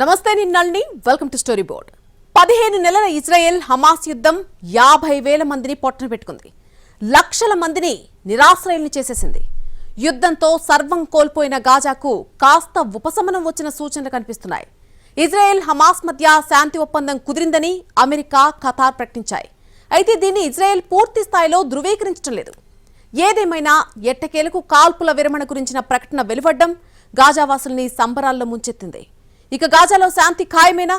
నమస్తే నిన్నల్ని welcome to story board పదిహేను నెలల ఇజ్రాయెల్ హమాస్ యుద్ధం యాభై వేల మందిని పొట్టన పెట్టుకుంది. లక్షల మందిని నిరాశ్రయుల్ని చేసేసింది. యుద్ధంతో సర్వం కోల్పోయిన గాజాకు కాస్త ఉపశమనం వచ్చిన సూచనలు కనిపిస్తున్నాయి. ఇజ్రాయెల్ హమాస్ మధ్య శాంతి ఒప్పందం కుదిరిందని అమెరికా ఖతార్ ప్రకటించాయి. అయితే దీన్ని ఇజ్రాయెల్ పూర్తి స్థాయిలో ధృవీకరించడం లేదు. ఏదేమైనా ఎట్టకేలకు కాల్పుల విరమణ గురించిన ప్రకటన వెలువడ్డం గాజావాసుల్ని సంబరాల్లో ముంచెత్తింది. ఇక గాజాలో శాంతి ఖాయమేనా?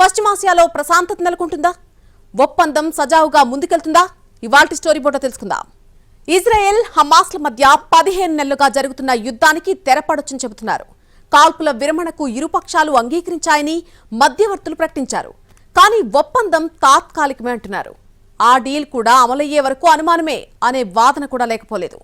పశ్చిమాసియాలో ప్రశాంతత నెలకొంటుందా? ఒప్పందం సజావుగా ముందుకెళ్తుందా? ఇవాల్టి స్టోరీ బోటో తెలుసుకుందాం. ఇజ్రాయెల్ హమాస్ల మధ్య పదిహేను నెలలుగా జరుగుతున్న యుద్ధానికి తెరపడొచ్చని చెబుతున్నారు. కాల్పుల విరమణకు ఇరుపక్షాలు అంగీకరించాయని మధ్యవర్తులు ప్రకటించారు. కానీ ఒప్పందం తాత్కాలికమే అంటున్నారు. ఆ డీల్ కూడా అమలయ్యే వరకు అనుమానమే అనే వాదన కూడా లేకపోలేదు.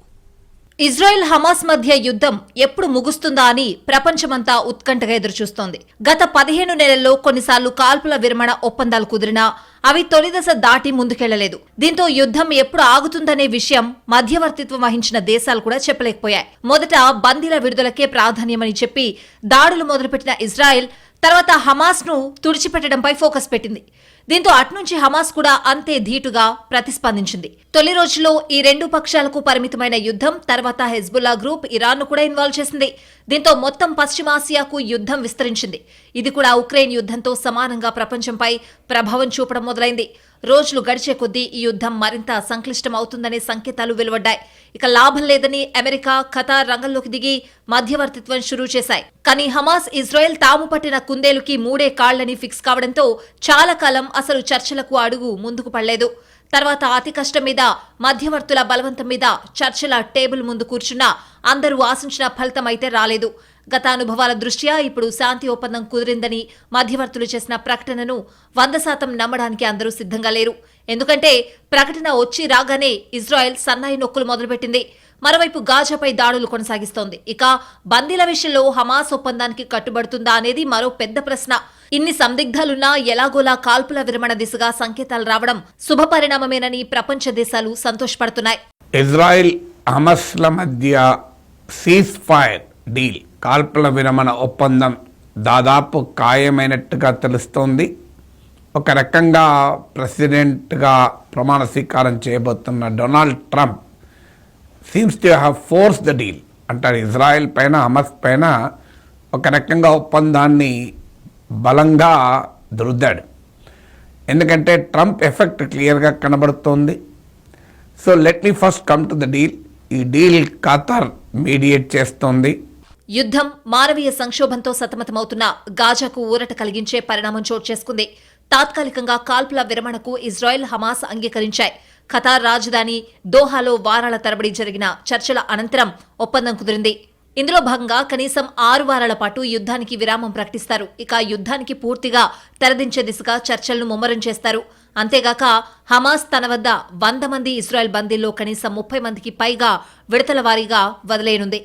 ఇజ్రాయెల్ హమాస్ మధ్య యుద్ధం ఎప్పుడు ముగుస్తుందా అని ప్రపంచమంతా ఉత్కంఠగా ఎదురుచూస్తోంది. గత పదిహేను నెలల్లో కొన్నిసార్లు కాల్పుల విరమణ ఒప్పందాలు కుదిరినా అవి తొలిదశ దాటి ముందుకెళ్ళలేదు. దీంతో యుద్ధం ఎప్పుడు ఆగుతుందనే విషయం మధ్యవర్తిత్వం వహించిన దేశాలు కూడా చెప్పలేకపోయాయి. మొదట బందీల విడుదలకే ప్రాధాన్యమని చెప్పి దాడులు మొదలుపెట్టిన ఇజ్రాయెల్ తర్వాత హమాస్ను తుడిచిపెట్టడంపై ఫోకస్ పెట్టింది. దీంతో అట్నుంచి హమాస్ కూడా అంతే ధీటుగా ప్రతిస్పందించింది. తొలి రోజుల్లో ఈ రెండు పక్షాలకు పరిమితమైన యుద్ధం తర్వాత హెజ్బుల్లా గ్రూప్ ఇరాన్ను కూడా ఇన్వాల్వ్ చేసింది. దీంతో మొత్తం పశ్చిమాసియాకు యుద్ధం విస్తరించింది. ఇది కూడా ఉక్రెయిన్ యుద్ధంతో సమానంగా ప్రపంచంపై ప్రభావం చూపడం మొదలైంది. రోజులు గడిచే కొద్దీ ఈ యుద్ధం మరింత సంక్లిష్టం అవుతుందనే సంకేతాలు వెలువడ్డాయి. ఇక లాభం లేదని అమెరికా ఖతార్ రంగంలోకి దిగి మధ్యవర్తిత్వం షురూ చేశాయి. కానీ హమాస్ ఇజ్రాయెల్ తాము పట్టిన కుందేలుకి మూడే కాళ్ళని ఫిక్స్ కావడంతో చాలా కాలం అసలు చర్చలకు అడుగు ముందుకు పడలేదు. తర్వాత అతి కష్టం మీద మధ్యవర్తుల బలవంతం మీద చర్చల టేబుల్ ముందు కూర్చున్నా అందరూ ఆశించిన ఫలితం అయితే రాలేదు. గత అనుభవాల దృష్ట్యా ఇప్పుడు శాంతి ఒప్పందం కుదిరిందని మధ్యవర్తులు చేసిన ప్రకటనను వంద శాతం నమ్మడానికి అందరూ సిద్ధంగా లేరు. ఎందుకంటే ప్రకటన వచ్చి రాగానే ఇజ్రాయెల్ సన్నాయి నొక్కులు మొదలుపెట్టింది. మరోవైపు గాజాపై దాడులు కొనసాగిస్తోంది. ఇక బందీల విషయంలో హమాస్ ఒప్పందానికి కట్టుబడుతుందా అనేది మరో పెద్ద ప్రశ్న. ఇన్ని సందిగ్ధాలున్నా ఎలాగోలా కాల్పుల విరమణ దిశగా సంకేతాలు రావడం శుభపరిణామమేనని ప్రపంచ దేశాలు సంతోషపడుతున్నాయి. ఇజ్రాయిల్ హమస్ల మధ్య సీజ్ ఫైర్ డీల్ కాల్పుల విరమణ ఒప్పందం దాదాపు ఖాయమైనట్టుగా తెలుస్తోంది. ఒక రకంగా ప్రెసిడెంట్గా ప్రమాణ స్వీకారం చేయబోతున్న Donald Trump seems to have force the deal అంటారు ఇజ్రాయెల్ పైన హమస్ పైన ఒక రకంగా ఒప్పందాన్ని బలంగా దురుద్దాడు ఎందుకంటే ట్రంప్ ఎఫెక్ట్ క్లియర్గా కనబడుతోంది. So let me first come to the deal ఈ డీల్ ఖతార్ మీడియేట్ చేస్తోంది. యుద్ధం మానవీయ సంక్షోభంతో సతమతమవుతున్న గాజాకు ఊరట కలిగించే పరిణామం చోటు చేసుకుంది. తాత్కాలికంగా కాల్పుల విరమణకు ఇజ్రాయెల్ హమాస్ అంగీకరించాయి. ఖతార్ రాజధాని దోహాలో వారాల తరబడి జరిగిన చర్చల అనంతరం ఒప్పందం కుదిరింది. ఇందులో భాగంగా కనీసం ఆరు వారాల పాటు యుద్ధానికి విరామం ప్రకటిస్తారు. ఇక యుద్ధానికి పూర్తిగా తెరదించే దిశగా చర్చలను ముమ్మరం చేస్తారు. అంతేగాక హమాస్ తన వద్ద వంద మంది ఇస్రాయెల్ బందీల్లో కనీసం ముప్పై మందికి పైగా విడతల వారీగా వదిలేనుంది.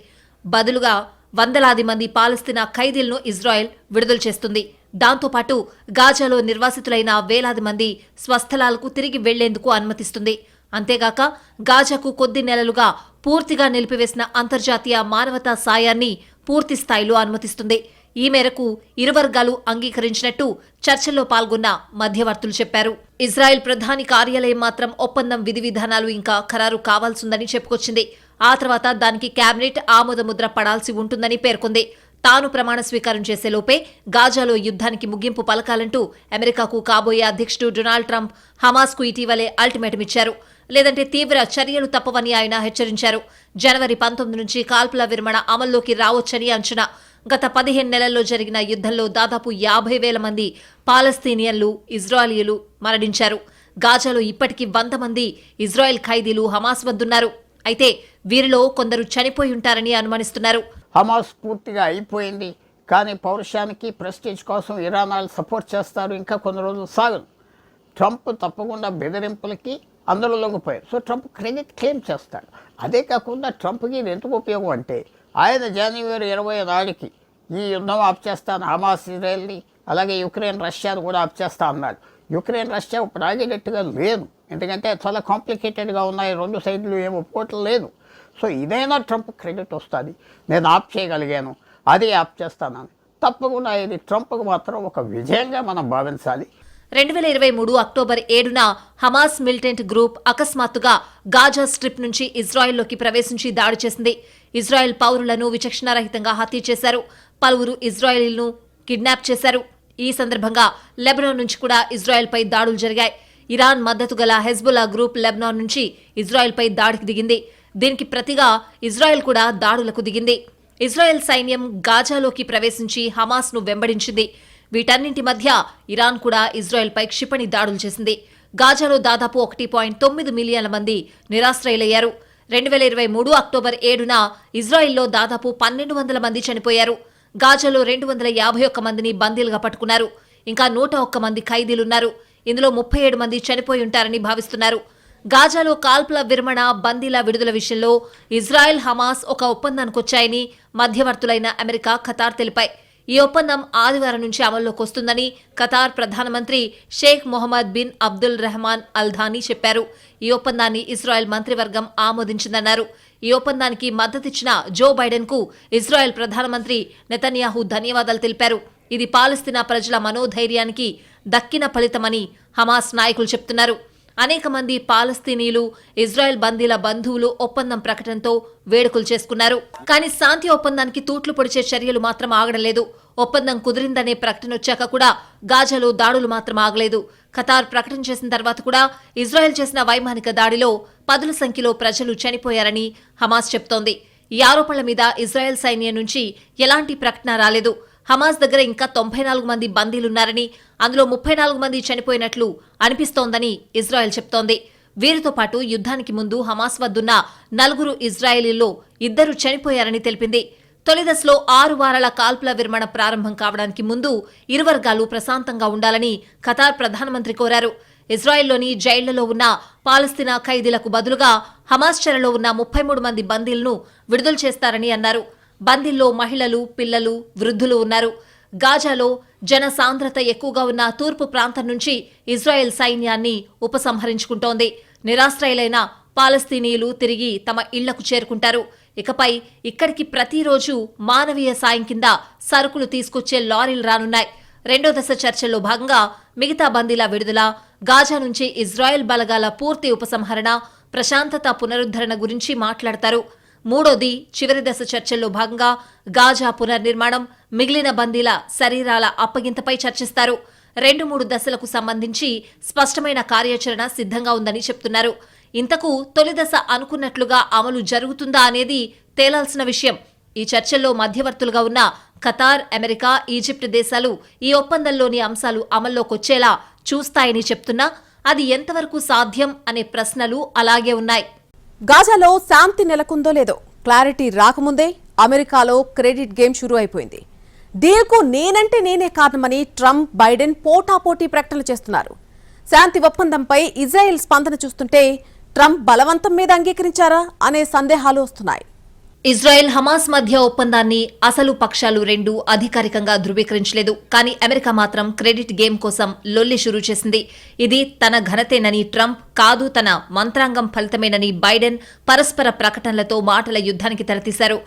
బదులుగా వందలాది మంది పాలస్తీనా ఖైదీలను ఇజ్రాయెల్ విడుదల చేస్తుంది. దాంతోపాటు గాజాలో నిర్వాసితులైన వేలాది మంది స్వస్థలాలకు తిరిగి వెళ్ళేందుకు అనుమతిస్తుంది. అంతేగాక గాజాకు కొద్ది నెలలుగా పూర్తిగా నిలిపివేసిన అంతర్జాతీయ మానవతా సాయాన్ని పూర్తి స్థాయిలో అనుమతిస్తుంది. ఈ మేరకు ఇరు వర్గాలు అంగీకరించినట్టు చర్చల్లో పాల్గొన్న మధ్యవర్తులు చెప్పారు. ఇజ్రాయెల్ ప్రధాని కార్యాలయం మాత్రం ఒప్పందం విధి విధానాలు ఇంకా ఖరారు కావాల్సిందని చెప్పుకొచ్చింది. ఆ తర్వాత దానికి కేబినెట్ ఆమోదముద్ర పడాల్సి ఉంటుందని పేర్కొంది. తాను ప్రమాణ స్వీకారం చేసేలోపే గాజాలో యుద్ధానికి ముగింపు పలకాలంటూ అమెరికాకు కాబోయే అధ్యక్షుడు డొనాల్డ్ ట్రంప్ హమాస్కు ఇటీవలే అల్టిమేటం ఇచ్చారు లేదంటే తీవ్ర చర్యలు తప్పవని ఆయన హెచ్చరించారు. జనవరి పంతొమ్మిది నుంచి కాల్పుల విరమణ అమల్లోకి రావచ్చని అంచనా. గత పదిహేను నెలల్లో జరిగిన యుద్ధంలో దాదాపు యాభై వేల మంది పాలస్తీనియన్లు ఇజ్రాయలీలు మరణించారు. గాజాలో ఇప్పటికీ వంద మంది ఇజ్రాయెల్ ఖైదీలు హమాస్ వద్దున్నారు. అయితే వీరిలో కొందరు చనిపోయి ఉంటారని అనుమానిస్తున్నారు. హమాస్ పూర్తిగా అయిపోయింది. కానీ పౌరుషానికి ప్రెస్టేజ్ కోసం ఇరాన్ సపోర్ట్ చేస్తారు. ఇంకా కొన్ని రోజులు సాగదు. ట్రంప్ తప్పకుండా బెదిరింపులకి అందులో లొంగిపోయారు సో ట్రంప్ క్రెడిట్ క్లెయిమ్ చేస్తాడు. అదే కాకుండా ట్రంప్కి ఇది ఎందుకు ఉపయోగం అంటే ఆయన జనవరి ఇరవై నాలుగుకి ఈ యుద్ధం ఆప్ చేస్తాను హమాస్ ఇజ్రాయెల్ని అలాగే యుక్రెయిన్ రష్యాను కూడా ఆప్ చేస్తా అన్నాడు. యుక్రెయిన్ రష్యా ఇప్పుడు ఆగేటట్టుగా లేదు. ఎందుకంటే చాలా కాంప్లికేటెడ్గా ఉన్నాయి రెండు సైడ్లు ఏం ఒప్పుకోవటం లేదు. సో ఇదైనా ట్రంప్ క్రెడిట్ వస్తుంది. నేను ఆప్ చేయగలిగాను అది ఆప్ చేస్తానని. తప్పకుండా ఇది ట్రంప్కు మాత్రం ఒక విజయంగా మనం భావించాలి. రెండు వేల ఇరవై మూడు అక్టోబర్ ఏడున హమాస్ మిలిటెంట్ గ్రూప్ అకస్మాత్తుగా గాజా స్ట్రిప్ నుంచి ఇజ్రాయెల్లోకి ప్రవేశించి దాడి చేసింది. ఇజ్రాయెల్ పౌరులను విచక్షణారహితంగా హత్య చేశారు. పలువురు ఇజ్రాయెల్ను కిడ్నాప్ చేశారు. ఈ సందర్భంగా లెబనాన్ నుంచి కూడా ఇజ్రాయెల్పై దాడులు జరిగాయి. ఇరాన్ మద్దతు గల హెజ్బుల్లా గ్రూప్ లెబనాన్ నుంచి ఇజ్రాయెల్పై దాడికి దిగింది. దీనికి ప్రతిగా ఇజ్రాయెల్ కూడా దాడులకు దిగింది. ఇజ్రాయెల్ సైన్యం గాజాలోకి ప్రవేశించి హమాస్ను వెంబడించింది. వీటన్నింటి మధ్య ఇరాన్ కూడా ఇజ్రాయెల్పై క్షిపణి దాడులు చేసింది. గాజాలో దాదాపు ఒకటి పాయింట్ తొమ్మిది మిలియన్ల మంది నిరాశ్రయులయ్యారు. రెండు వేల ఇరవై మూడు అక్టోబర్ ఏడున ఇజ్రాయెల్లో దాదాపు పన్నెండు వందల మంది చనిపోయారు. గాజాలో రెండు వందల యాభై ఒక్క మందిని బందీలుగా పట్టుకున్నారు. ఇంకా నూట ఒక్క మంది ఖైదీలున్నారు. ఇందులో ముప్పై ఏడు మంది చనిపోయి ఉంటారని భావిస్తున్నారు. గాజాలో కాల్పుల విరమణ బందీల విడుదల విషయంలో ఇజ్రాయెల్ హమాస్ ఒక ఒప్పందానికొచ్చాయని మధ్యవర్తులైన అమెరికా ఖతార్ తెలిపాయి. ఈ ఒప్పందం ఆదివారం నుంచి అమల్లోకి వస్తుందని ఖతార్ ప్రధానమంత్రి Sheikh Mohammed bin Abdul Rahman Al Thani చెప్పారు. ఈ ఒప్పందాన్ని ఇజ్రాయెల్ మంత్రివర్గం ఆమోదించిందన్నారు. ఈ ఒప్పందానికి మద్దతిచ్చిన జో బైడెన్కు ఇజ్రాయెల్ ప్రధానమంత్రి నెతన్యాహు ధన్యవాదాలు తెలిపారు. ఇది పాలస్తీనా ప్రజల మనోధైర్యానికి దక్కిన ఫలితమని హమాస్ నాయకులు చెప్తున్నారు. అనేక మంది పాలస్తీనీలు ఇజ్రాయెల్ బందీల బంధువులు ఒప్పందం ప్రకటనతో వేడుకలు చేసుకున్నారు. కానీ శాంతి ఒప్పందానికి తూట్లు పొడిచే చర్యలు మాత్రం ఆగడం లేదు. ఒప్పందం కుదిరిందనే ప్రకటన వచ్చాక కూడా గాజాలో దాడులు మాత్రం ఆగలేదు. ఖతార్ ప్రకటన చేసిన తర్వాత కూడా ఇజ్రాయెల్ చేసిన వైమానిక దాడిలో పదుల సంఖ్యలో ప్రజలు చనిపోయారని హమాస్ చెప్తోంది ఈ ఆరోపణల మీద ఇజ్రాయెల్ సైన్యం నుంచి ఎలాంటి ప్రకటన రాలేదు. హమాస్ దగ్గర ఇంకా తొంభై నాలుగు మంది బందీలున్నారని అందులో ముప్పై నాలుగు మంది చనిపోయినట్లు అనిపిస్తోందని ఇజ్రాయెల్ చెప్తోంది. వీరితో పాటు యుద్ధానికి ముందు హమాస్ వద్దున్న నలుగురు ఇజ్రాయేలీల్లో ఇద్దరు చనిపోయారని తెలిపింది. తొలి దశలో ఆరు వారాల కాల్పుల విరమణ ప్రారంభం కావడానికి ముందు ఇరు వర్గాలు ప్రశాంతంగా ఉండాలని ఖతార్ ప్రధానమంత్రి కోరారు. ఇజ్రాయెల్లోని జైళ్ళలో ఉన్న పాలస్తీనా ఖైదీలకు బదులుగా హమాస్ చెరలో ఉన్న ముప్పై మూడు మంది బందీలను విడుదల చేస్తారని అన్నారు. బందీల్లో మహిళలు పిల్లలు వృద్ధులు ఉన్నారు. గాజాలో జన సాంద్రత ఎక్కువగా ఉన్న తూర్పు ప్రాంతం నుంచి ఇజ్రాయెల్ సైన్యాన్ని ఉపసంహరించుకుంటోంది. నిరాశ్రయులైన పాలస్తీనీయులు తిరిగి తమ ఇళ్ళకు చేరుకుంటారు. ఇకపై ఇక్కడికి ప్రతిరోజు మానవీయ సాయం కింద సరుకులు తీసుకొచ్చే లారీలు రానున్నాయి. రెండో దశ చర్చల్లో భాగంగా మిగతా బందీల విడుదల గాజా నుంచి ఇజ్రాయెల్ బలగాల పూర్తి ఉపసంహరణ ప్రశాంతత పునరుద్ధరణ గురించి మాట్లాడతారు. మూడోది చివరి దశ చర్చల్లో భాగంగా గాజా పునర్నిర్మాణం మిగిలిన బందీల శరీరాల అప్పగింతపై చర్చిస్తారు. రెండు మూడు దశలకు సంబంధించి స్పష్టమైన కార్యాచరణ సిద్ధంగా ఉందని చెప్తున్నారు. ఇంతకు తొలి దశ అనుకున్నట్లుగా అమలు జరుగుతుందా అనేది తేలాల్సిన విషయం. ఈ చర్చల్లో మధ్యవర్తులుగా ఉన్న ఖతార్ అమెరికా ఈజిప్ట్ దేశాలు ఈ ఒప్పందంలోని అంశాలు అమల్లోకొచ్చేలా చూస్తాయని చెప్తున్నా అది ఎంతవరకు సాధ్యం అనే ప్రశ్నలు అలాగే ఉన్నాయి. గాజాలో శాంతి నెలకొందో లేదో? క్లారిటీ రాకముందే అమెరికాలో క్రెడిట్ గేమ్ షురూ అయిపోయింది. డీల్కు నేనంటే నేనే కారణమని ట్రంప్ బైడెన్ పోటాపోటీ ప్రకటనలు చేస్తున్నారు. శాంతి ఒప్పందంపై ఇజ్రాయెల్ స్పందన చూస్తుంటే ట్రంప్ బలవంతం మీద అంగీకరించారా అనే సందేహాలు వస్తున్నాయి. ఇజ్రాయెల్ హమాస్ మధ్య ఒప్పందాన్ని అసలు పక్షాలు రెండు అధికారికంగా ధృవీకరించలేదు. కానీ అమెరికా మాత్రం క్రెడిట్ గేమ్ కోసం లొల్లి షురూ చేసింది. ఇది తన ఘనతేనని ట్రంప్ కాదు తన మంత్రాంగం ఫలితమేనని బైడెన్ పరస్పర ప్రకటనలతో మాటల యుద్ధానికి తెరతీశారు.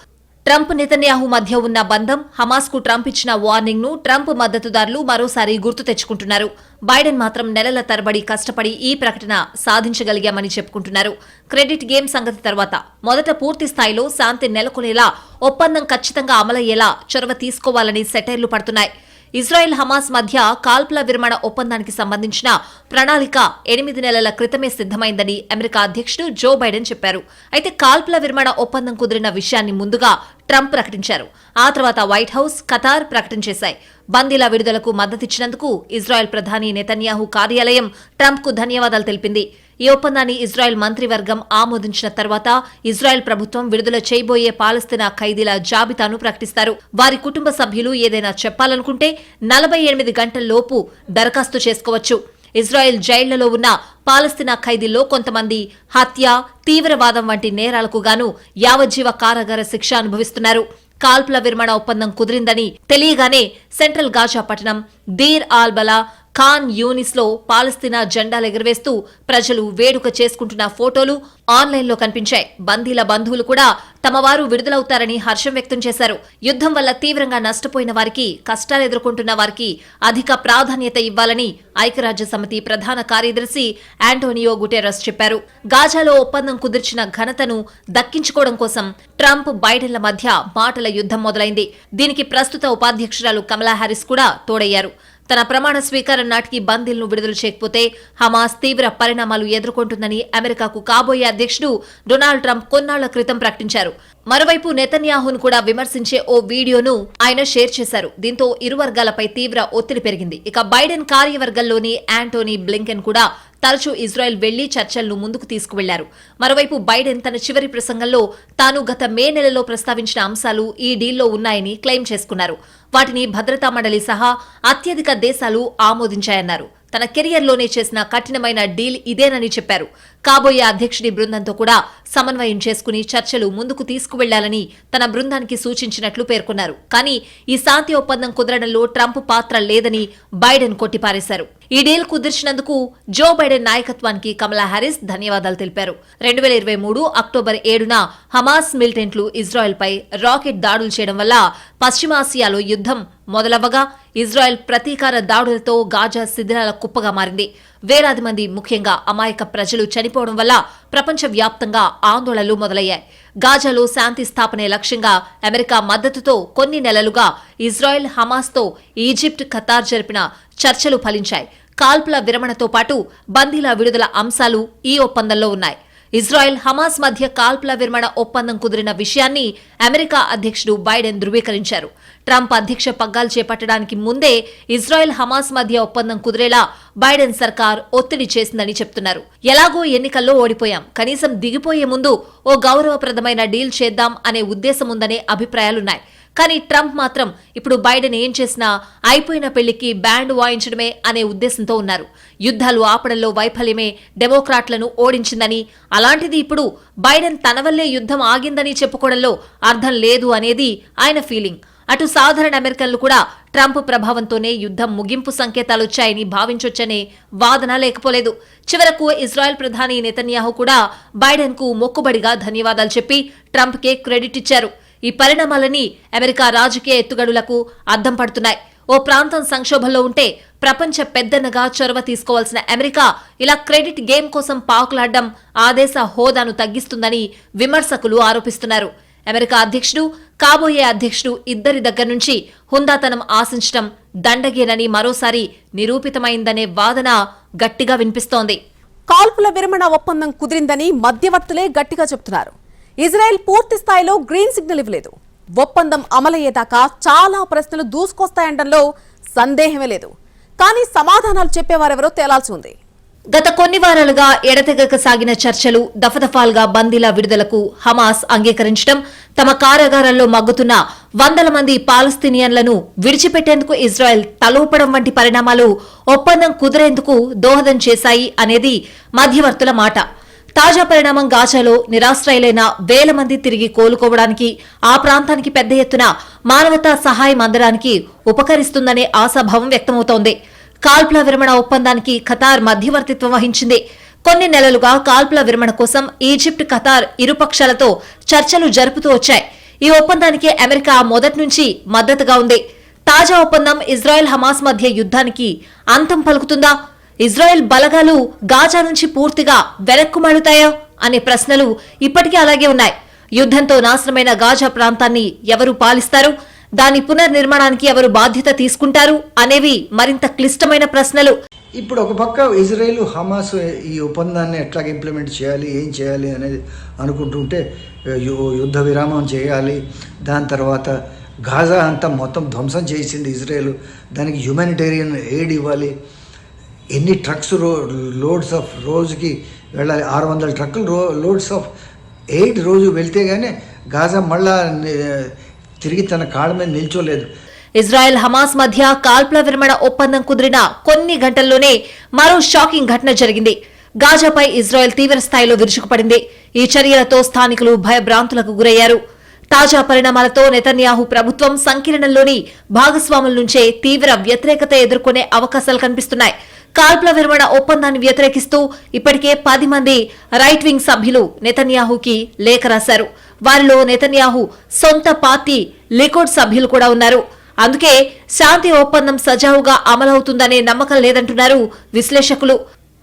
ట్రంప్ నెతన్యాహు మధ్య ఉన్న బంధం హమాస్కు ట్రంప్ ఇచ్చిన వార్నింగ్ను ట్రంప్ మద్దతుదారులు మరోసారి గుర్తు తెచ్చుకుంటున్నారు. బైడెన్ మాత్రం నెలల తరబడి కష్టపడి ఈ ప్రకటన సాధించగలిగామని చెప్పుకుంటున్నారు. క్రెడిట్ గేమ్ సంగతి తర్వాత. మొదట పూర్తి స్థాయిలో శాంతి నెలకొనేలా ఒప్పందం ఖచ్చితంగా అమలయ్యేలా చొరవ తీసుకోవాలని సెటైర్లు పడుతున్నాయి. ఇజ్రాయెల్ హమాస్ మధ్య కాల్పుల విరమణ ఒప్పందానికి సంబంధించిన ప్రణాళిక ఎనిమిది నెలల క్రితమే సిద్ధమైందని అమెరికా అధ్యక్షుడు జో బైడెన్ చెప్పారు. అయితే కాల్పుల విరమణ ఒప్పందం కుదిరిన విషయాన్ని ముందుగా ట్రంప్ ప్రకటించారు. ఆ తర్వాత వైట్ హౌస్ ఖతార్ ప్రకటన చేశాయి. బందీల విడుదలకు మద్దతిచ్చినందుకు ఇజ్రాయెల్ ప్రధాని నెతన్యాహు కార్యాలయం ట్రంప్కు ధన్యవాదాలు తెలిపింది. ఈ ఒప్పందాన్ని ఇజ్రాయెల్ మంత్రివర్గం ఆమోదించిన తర్వాత ఇజ్రాయెల్ ప్రభుత్వం విడుదల చేయబోయే పాలస్తీనా ఖైదీల జాబితాను ప్రకటిస్తారు. వారి కుటుంబ సభ్యులు ఏదైనా చెప్పాలనుకుంటే నలభై ఎనిమిది గంటల్లోపు దరఖాస్తు చేసుకోవచ్చు. ఇజ్రాయెల్ జైళ్ళలో ఉన్న పాలస్తీనా ఖైదీల్లో కొంతమంది హత్య తీవ్రవాదం వంటి నేరాలకు గాను యావజ్జీవ కారాగార శిక్ష అనుభవిస్తున్నారు. కాల్పుల విరమణ ఒప్పందం కుదిరిందని తెలియగానే సెంట్రల్ గాజా పట్టణం దీర్ ఆల్బలా ఖాన్ యూనిస్లో పాలస్తీనా జెండాలు ఎగురవేస్తూ ప్రజలు వేడుక చేసుకుంటున్న ఫోటోలు ఆన్లైన్లో కనిపించాయి. బందీల బంధువులు కూడా తమ వారు విడుదలవుతారని హర్షం వ్యక్తం చేశారు. యుద్ధం వల్ల తీవ్రంగా నష్టపోయిన వారికి కష్టాలు ఎదుర్కొంటున్న వారికి అధిక ప్రాధాన్యత ఇవ్వాలని ఐక్యరాజ్య సమితి ప్రధాన కార్యదర్శి ఆంటోనియో గుటెరస్ చెప్పారు. గాజాలో ఒప్పందం కుదిర్చిన ఘనతను దక్కించుకోవడం కోసం ట్రంప్ బైడెన్ల మధ్య మాటల యుద్ధం మొదలైంది. దీనికి ప్రస్తుత ఉపాధ్యక్షురాలు కమలా హారిస్ కూడా తోడయ్యారు. తన ప్రమాణ స్వీకారం నాటికి బందీలను విడుదల చేయకపోతే హమాస్ తీవ్ర పరిణామాలు ఎదుర్కొంటుందని అమెరికాకు కాబోయే అధ్యక్షుడు డొనాల్డ్ ట్రంప్ కొన్నాళ్ళ క్రితం ప్రకటించారు. మరోవైపు నెతన్యాహును కూడా విమర్శించే ఓ వీడియోను ఆయన షేర్ చేశారు. దీంతో ఇరు వర్గాలపై తీవ్ర ఒత్తిడి పెరిగింది. ఇక బైడెన్ కార్యవర్గంలోని యాంటోనీ బ్లింకెన్ కూడా తరచూ ఇజ్రాయెల్ వెళ్ళి చర్చలను ముందుకు తీసుకువెళ్ళారు. మరోవైపు బైడెన్ తన చివరి ప్రసంగంలో తాను గత మే నెలలో ప్రస్తావించిన అంశాలు ఈ డీల్లో ఉన్నాయని క్లెయిమ్ చేసుకున్నారు. వాటిని భద్రతా మండలి సహా అత్యధిక దేశాలు ఆమోదించాయన్నారు. తన కెరియర్లోనే చేసిన కఠినమైన డీల్ ఇదేనని చెప్పారు. కాబోయే అధ్యక్షుడి బృందంతో కూడా సమన్వయం చేసుకుని చర్చలు ముందుకు తీసుకువెళ్ళాలని తన బృందానికి సూచించినట్లు పేర్కొన్నారు. కానీ ఈ శాంతి ఒప్పందం కుదరడంలో ట్రంప్ పాత్ర లేదని బైడెన్ కొట్టిపారేశారు. ఈ డీల్ కుదిర్చినందుకు జో బైడెన్ నాయకత్వానికి కమలా హారిస్ ధన్యవాదాలు తెలిపారు. రెండు వేల ఇరవై మూడు అక్టోబర్ ఏడున హమాస్ మిలిటెంట్లు ఇజ్రాయెల్ పై రాకెట్ దాడులు చేయడం వల్ల పశ్చిమాసియాలో యుద్ధం మొదలవ్వగా ఇజ్రాయెల్ ప్రతీకార దాడులతో గాజా శిథిరాల కుప్పగా మారింది. వేలాది మంది ముఖ్యంగా అమాయక ప్రజలు చనిపోవడం వల్ల ప్రపంచవ్యాప్తంగా ఆందోళనలు మొదలయ్యాయి. గాజాలో శాంతి స్థాపనే లక్ష్యంగా అమెరికా మద్దతుతో కొన్ని నెలలుగా ఇజ్రాయెల్ హమాస్తో ఈజిప్ట్ ఖతార్ జరిపిన చర్చలు ఫలించాయి. కాల్పుల విరమణతో పాటు బందీల విడుదల అంశాలు ఈ ఒప్పందంలో ఉన్నాయి. ఇజ్రాయెల్ హమాస్ మధ్య కాల్పుల విరమణ ఒప్పందం కుదిరిన విషయాన్ని అమెరికా అధ్యక్షుడు బైడెన్ ధృవీకరించారు. ట్రంప్ అధ్యక్ష పగ్గాలు చేపట్టడానికి ముందే ఇజ్రాయెల్ హమాస్ మధ్య ఒప్పందం కుదిరేలా బైడెన్ సర్కార్ ఒత్తిడి చేసిందని చెప్తున్నారు. ఎలాగో ఎన్నికల్లో ఓడిపోయాం. కనీసం దిగిపోయే ముందు ఓ గౌరవప్రదమైన డీల్ చేద్దాం అనే ఉద్దేశం ఉందనే అభిప్రాయాలున్నాయి. కానీ ట్రంప్ మాత్రం ఇప్పుడు బైడెన్ ఏం చేసినా అయిపోయిన పెళ్ళికి బ్యాండ్ వాయించడమే అనే ఉద్దేశంతో ఉన్నారు. యుద్ధాలు ఆపడంలో వైఫల్యమే డెమోక్రాట్లను ఓడించిందని అలాంటిది ఇప్పుడు బైడెన్ తన వల్లే యుద్ధం ఆగిందని చెప్పుకోవడంలో అర్థం లేదు అనేది ఆయన ఫీలింగ్. అటు సాధారణ అమెరికన్లు కూడా ట్రంప్ ప్రభావంతోనే యుద్ధం ముగింపు సంకేతాలొచ్చాయని భావించొచ్చనే వాదన లేకపోలేదు. చివరకు ఇజ్రాయెల్ ప్రధాని నెతన్యాహు కూడా బైడెన్కు మొక్కుబడిగా ధన్యవాదాలు చెప్పి ట్రంప్కే క్రెడిట్ ఇచ్చారు. ఈ పరిణామాలని అమెరికా రాజకీయ ఎత్తుగడులకు అద్దం పడుతున్నాయి. ఓ ప్రాంతం సంక్షోభంలో ఉంటే ప్రపంచ పెద్దన్నగా చొరవ తీసుకోవాల్సిన అమెరికా ఇలా క్రెడిట్ గేమ్ కోసం పాకులాడడం ఆదేశ హోదాను తగ్గిస్తుందని విమర్శకులు ఆరోపిస్తున్నారు. అమెరికా అధ్యక్షుడు కాబోయే అధ్యక్షుడు ఇద్దరి దగ్గర నుంచి హుందాతనం ఆశించడం దండగేనని మరోసారి నిరూపితమైందనే వాదన గట్టిగా వినిపిస్తోంది. కాల్పుల విరమణ ఒప్పందం కుదిరిందని మధ్యవర్తులే గట్టిగా చెబుతున్నారు. ఇజ్రాయెల్ పూర్తి స్థాయిలో గ్రీన్ సిగ్నల్ ఇవ్వలేదు. ఒప్పందం అమలయ్యేదాకా చాలా ప్రశ్నలు దూసుకొస్తాయనడంలో సందేహమే లేదు. కానీ సమాధానాలు చెప్పేవారెవరో తేలాల్సి ఉంది. గత కొన్ని వారాలుగా ఎడతెగక సాగిన చర్చలు దఫదఫాలుగా బందీల విడుదలకు హమాస్ అంగీకరించడం తమ కారాగారాల్లో మగ్గుతున్న వందల మంది పాలస్తీనియన్లను విడిచిపెట్టేందుకు ఇజ్రాయెల్ తలూపడం వంటి పరిణామాలు ఒప్పందం కుదిరేందుకు దోహదం చేశాయి అనేది మధ్యవర్తుల మాట. తాజా పరిణామం గాజాలో నిరాశ్రయులైన వేల మంది తిరిగి కోలుకోవడానికి ఆ ప్రాంతానికి పెద్ద ఎత్తున మానవతా సహాయం అందడానికి ఉపకరిస్తుందనే ఆశాభావం వ్యక్తమవుతోంది. కాల్పుల విరమణ ఒప్పందానికి ఖతార్ మధ్యవర్తిత్వం వహించింది. కొన్ని నెలలుగా కాల్పుల విరమణ కోసం ఈజిప్ట్ ఖతార్ ఇరుపక్షాలతో చర్చలు జరుపుతూ వచ్చాయి. ఈ ఒప్పందానికి అమెరికా మొదటి నుంచి మద్దతుగా ఉంది. తాజా ఒప్పందం ఇజ్రాయెల్ హమాస్ మధ్య యుద్ధానికి అంతం పలుకుతుందా? ఇజ్రాయెల్ బలగాలు గాజా నుంచి పూర్తిగా వెనక్కుమడుతాయా అనే ప్రశ్నలు ఇప్పటికీ అలాగే ఉన్నాయి. యుద్ధంతో నాశనమైన గాజా ప్రాంతాన్ని ఎవరు పాలిస్తారు? దాని పునర్నిర్మాణానికి ఎవరు బాధ్యత తీసుకుంటారు? అనేవి మరింత క్లిష్టమైన ప్రశ్నలు. ఇప్పుడు ఒక పక్క ఇజ్రాయెల్ హమాస్ ఈ ఒప్పందాన్ని ఎట్లా ఇంప్లిమెంట్ చేయాలి ఏం చేయాలి అనేది అనుకుంటుంటే యుద్ధ విరామం చేయాలి దాని తర్వాత గాజా అంతా మొత్తం ధ్వంసం చేసింది ఇజ్రాయెల్ దానికి హ్యూమానిటేరియన్ ఎయిడ్ ఇవ్వాలి ఎన్ని ట్రక్స్ రో లోడ్స్ ఆఫ్ రోజుకి వెళ్ళాలి ఆరు వందల ట్రక్కులు రో లోడ్స్ ఆఫ్ ఎయిట్ రోజు వెళ్తే కానీ గాజా మళ్ళా తిరిగి తన కాళ్ళ మీద నిల్చోలేదు. ఇజ్రాయెల్ హమాస్ మధ్య కాల్పుల విరమణ ఒప్పందం కుదిరిన కొన్ని గంటల్లోనే మరో షాకింగ్ ఘటన జరిగింది. గాజాపై ఇజ్రాయెల్ తీవ్ర స్థాయిలో విరుచుకుపడింది. ఈ చర్యలతో స్థానికులు భయభ్రాంతులకు గురయ్యారు. తాజా పరిణామాలతో నెతన్యాహు ప్రభుత్వం సంకీర్ణంలోని భాగస్వాముల నుంచే తీవ్ర వ్యతిరేకత ఎదుర్కొనే అవకాశాలు కనిపిస్తున్నాయి. కాల్పుల విరమణ ఒప్పందాన్ని వ్యతిరేకిస్తూ ఇప్పటికే పది మంది రైట్ వింగ్ సభ్యులు నెతన్యాహుకి లేఖ రాశారు. వారిలో నెతన్యాహు సొంత పార్టీ లికోడ్ సభ్యులు కూడా ఉన్నారు. అందుకే శాంతి ఒప్పందం సజావుగా అమలవుతుందనే నమ్మకం లేదంటున్నారు విశ్లేషకులు.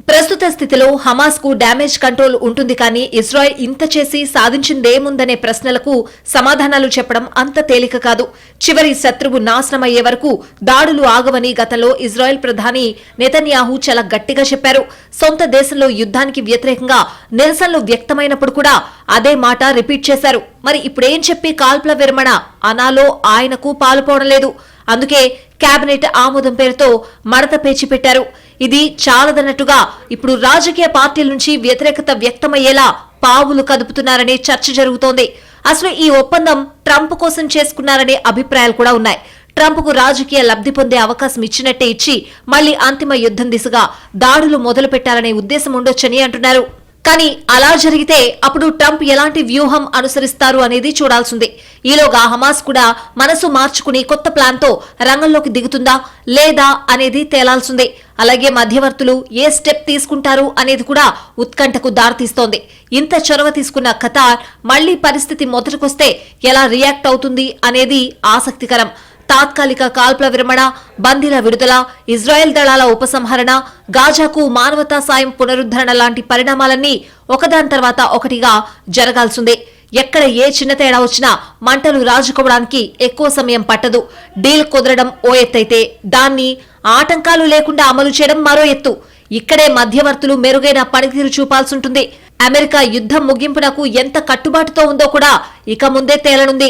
ప్రస్తుత స్థితిలో హమాస్కు డ్యామేజ్ కంట్రోల్ ఉంటుంది కానీ ఇజ్రాయెల్ ఇంత చేసి సాధించిందేముందనే ప్రశ్నలకు సమాధానాలు చెప్పడం అంత తేలిక కాదు. చివరి శత్రువు నాశనమయ్యే వరకు దాడులు ఆగవని గతంలో ఇజ్రాయెల్ ప్రధాని నెతన్యాహు చాలా గట్టిగా చెప్పారు. సొంత దేశంలో యుద్ధానికి వ్యతిరేకంగా నిరసనలు వ్యక్తమైనప్పుడు కూడా అదే మాట రిపీట్ చేశారు. మరి ఇప్పుడేం చెప్పి కాల్పుల విరమణ? అనాలో ఆయనకు పాలుపోవడం లేదు. అందుకే కేబినెట్ ఆమోదం పేరుతో మడత పేచి పెట్టారు ఇది చాలదన్నట్టుగా ఇప్పుడు రాజకీయ పార్టీల నుంచి వ్యతిరేకత వ్యక్తమయ్యేలా పావులు కదుపుతున్నారనే చర్చ జరుగుతోంది. అసలు ఈ ఒప్పందం ట్రంప్ కోసం చేసుకున్నారనే అభిప్రాయాలు కూడా ఉన్నాయి. ట్రంప్కు రాజకీయ లబ్ధి పొందే అవకాశం ఇచ్చినట్టే ఇచ్చి మళ్ళీ అంతిమ యుద్ధం దిశగా దాడులు మొదలు పెట్టాలనే ఉద్దేశం ఉండొచ్చని అంటున్నారు. కానీ అలా జరిగితే అప్పుడు ట్రంప్ ఎలాంటి వ్యూహం అనుసరిస్తారు అనేది చూడాల్సింది. ఈలోగా హమాస్ కూడా మనసు మార్చుకుని కొత్త ప్లాన్తో రంగంలోకి దిగుతుందా లేదా అనేది తేలాల్సిందే. అలాగే మధ్యవర్తులు ఏ స్టెప్ తీసుకుంటారు అనేది కూడా ఉత్కంఠకు దారితీస్తోంది. ఇంత చొరవ తీసుకున్న ఖతార్ మళ్ళీ పరిస్థితి మొదటికొస్తే ఎలా రియాక్ట్ అవుతుంది అనేది ఆసక్తికరం. తాత్కాలిక కాల్పుల విరమణ బందీల విడుదల ఇజ్రాయెల్ దళాల ఉపసంహరణ గాజాకు మానవతా సాయం పునరుద్ధరణ లాంటి పరిణామాలన్నీ ఒకదాని తర్వాత ఒకటిగా జరగాల్సిందే. ఎక్కడ ఏ చిన్న తేడా వచ్చినా మంటలు రాజుకోవడానికి ఎక్కువ సమయం పట్టదు. డీల్ కుదరడం ఓ ఎత్తైతే దాన్ని ఆటంకాలు లేకుండా అమలు చేయడం మరో ఎత్తు. ఇక్కడే మధ్యవర్తులు మెరుగైన పనితీరు చూపాల్సి ఉంటుంది అమెరికా యుద్ధం ముగింపునకు ఎంత కట్టుబాటుతో ఉందో కూడా ఇక ముందే తేలనుంది.